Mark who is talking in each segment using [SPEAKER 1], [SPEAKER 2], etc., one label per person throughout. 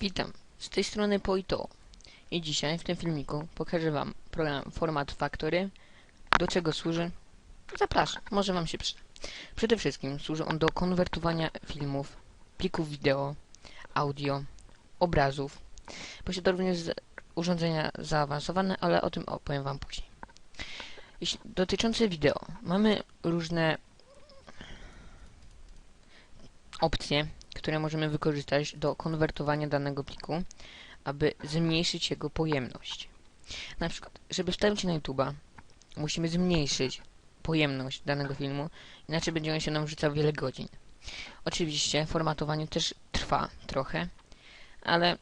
[SPEAKER 1] Witam, z tej strony Poito i dzisiaj w tym filmiku pokażę Wam program Format Factory, do czego służy. Zapraszam, może Wam się przyda. Przede wszystkim służy on do konwertowania filmów, plików wideo, audio, obrazów. Posiada również urządzenia zaawansowane, ale o tym opowiem Wam później. Jeśli, dotyczące wideo, mamy różne opcje, które możemy wykorzystać do konwertowania danego pliku, aby zmniejszyć jego pojemność. Na przykład, żeby wstawić na YouTube'a, musimy zmniejszyć pojemność danego filmu, inaczej będzie on się nam wrzucał wiele godzin. Oczywiście formatowanie też trwa trochę, ale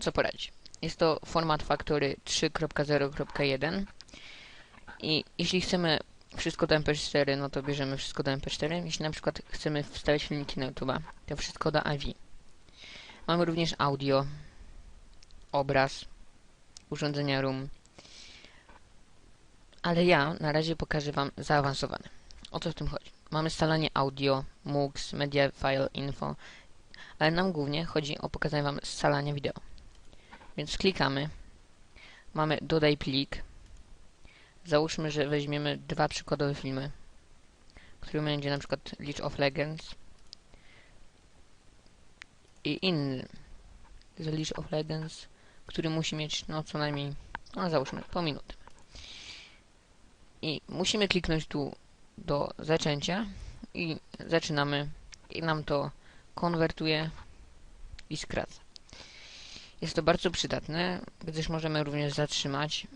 [SPEAKER 1] co poradzić. Jest to format Factory 3.0.1 i jeśli chcemy wszystko do MP4, no to bierzemy wszystko do MP4. Jeśli na przykład chcemy wstawiać filmiki na YouTube, to wszystko do AVI. Mamy również audio, obraz, urządzenia ROM. Ale ja na razie pokażę Wam zaawansowane. O co w tym chodzi? Mamy scalanie audio, MUX, Media File Info, ale nam głównie chodzi o pokazanie Wam scalania wideo. Więc klikamy, mamy dodaj plik, Załóżmy, że weźmiemy dwa przykładowe filmy, który będzie na przykład League of Legends i inny z League of Legends, który musi mieć no co najmniej, no załóżmy, po minutę. I musimy kliknąć tu do zaczęcia i zaczynamy i nam to konwertuje i skraca. Jest to bardzo przydatne, gdyż możemy również zatrzymać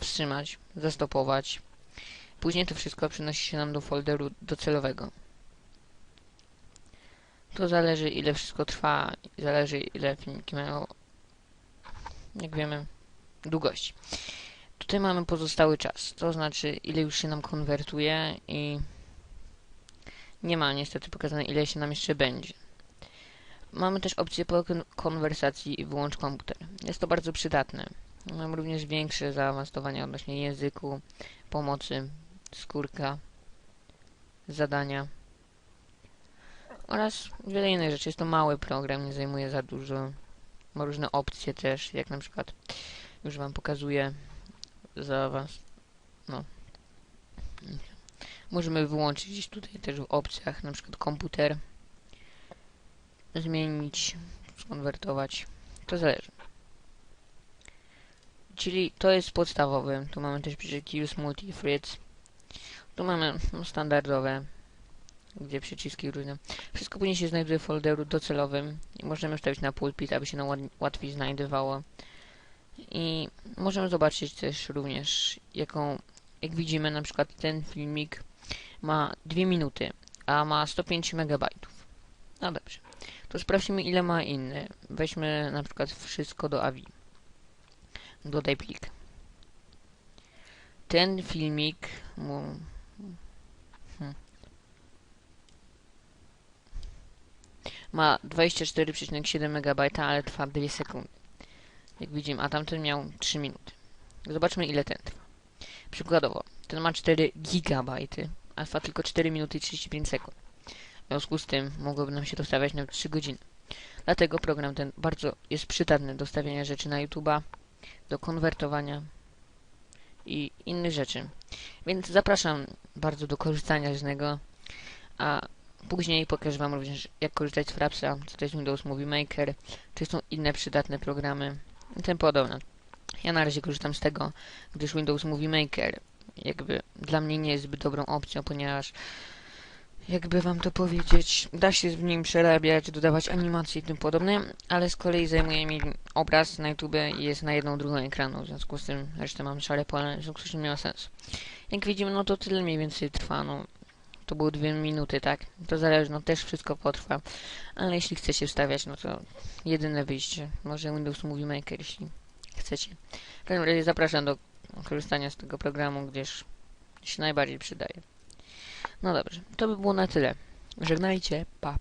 [SPEAKER 1] wstrzymać, zastopować. Później to wszystko przenosi się nam do folderu docelowego. To zależy ile wszystko trwa, zależy ile filmiki mają, jak wiemy, długości. Tutaj mamy pozostały czas, to znaczy ile już się nam konwertuje i nie ma niestety pokazane ile się nam jeszcze będzie. Mamy też opcję po kon- konwersacji wyłącz komputer. Jest to bardzo przydatne. Mam również większe zaawansowania odnośnie języku, pomocy, skórka, zadania oraz wiele innych rzeczy. Jest to mały program, nie zajmuje za dużo. Ma różne opcje też, jak na przykład już Wam pokazuję zaawans... no. Możemy wyłączyć gdzieś tutaj też w opcjach, na przykład komputer, zmienić, skonwertować. To zależy. Czyli to jest podstawowy. Tu mamy też przyciski Use Multi Threads. Tu mamy no, standardowe, gdzie przyciski różne. Wszystko później się znajduje w folderu docelowym i możemy wstawić na pulpit, aby się nam łatwiej znajdowało. I możemy zobaczyć też również, jaką, jak widzimy, na przykład ten filmik ma 2 minuty, a ma 105 MB. No dobrze. To sprawdźmy, ile ma inny. Weźmy na przykład wszystko do AVI. Dodaj plik. Ten filmik hmm. ma 24,7 MB, ale trwa 2 sekundy. Jak widzimy, a tamten miał 3 minuty. Zobaczmy ile ten trwa. Przykładowo, ten ma 4 GB, a trwa tylko 4 minuty i 35 sekund. W związku z tym mogłoby nam się dostawiać na 3 godziny. Dlatego program ten bardzo jest przydatny do stawiania rzeczy na YouTube'a, do konwertowania i innych rzeczy. Więc zapraszam bardzo do korzystania z niego, a później pokażę Wam również jak korzystać z Frapsa, to jest Windows Movie Maker, czy są inne przydatne programy i tym podobne. Ja na razie korzystam z tego, gdyż Windows Movie Maker jakby dla mnie nie jest zbyt dobrą opcją, ponieważ jakby wam to powiedzieć, da się w nim przerabiać, dodawać animacje i tym podobne, ale z kolei zajmuje mi obraz na YouTube jest na jedną drugą ekranu, w związku z tym resztę mam szare pole, w związku z tym nie ma sensu. Jak widzimy, no to tyle mniej więcej trwa, no to były dwie minuty, tak? To zależy, no też wszystko potrwa, ale jeśli chcecie wstawiać, no to jedyne wyjście, może Windows Movie Maker, jeśli chcecie. W każdym razie zapraszam do korzystania z tego programu, gdyż się najbardziej przydaje. No dobrze, to by było na tyle. Żegnajcie, pa.